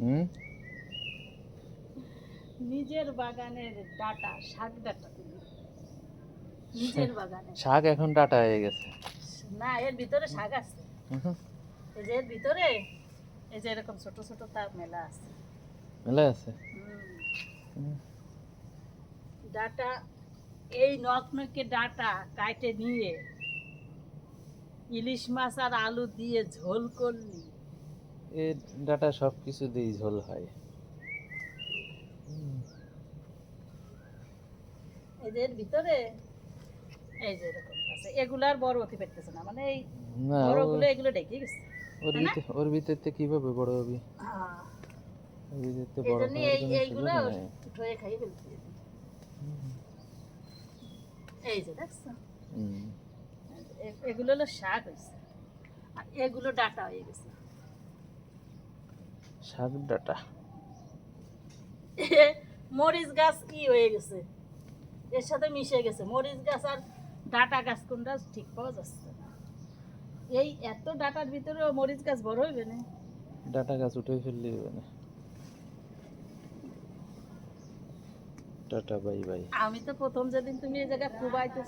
হুম? নিজের বাগানের ডাটা শাক ডাটা নিজের বাগানে। শাক এখন ডাটা হয়ে গেছে। না এর ভিতরে শাক আছে। এই যে এর ভিতরে এই যে এরকম ছোট ছোট তার মেলা আছে। মেলা আছে? ডাটা এই নখে ডাটা কাটে নিয়ে ইলিশ মাছ আর আলু দিয়ে ঝোল করলি। এই ডাটা সব কিছু দিয়ে ঝোল হয়। এর ভিতরে এই যে এরকম আছে এগুলার বড় হতে পারতেছে না মানে এই বড়গুলো এগুলো ডেকে গেছে ওর না? ভিতরে ওর ভিতরতে কীভাবে বড় হবে? হ্যাঁ। ওর ভিতরতে এই বড় হওয়ার এই এইগুলো ধুয়ে খাইয়ে ফেলছি এই যে দেখছ? এগুলো হলো শাক হয়েছে আর এগুলো ডাটা হয়ে গেছে। শাক ডাটা। মরিচ গাছ ই হয়ে গেছে। এর সাথে মিশে গেছে। মরিচ গাছ আর ডাটা গাছ কোনটা ঠিক পাওয়া যাচ্ছে এই এত ডাটার ভিতরে মরিচ গাছ বড় হইবে না। ডাটা গাছ উঠে ফেললে হবে না। Tata bye bye. আমি তো প্রথম যেদিন তুমি এই জায়গায় খুবাইতেছ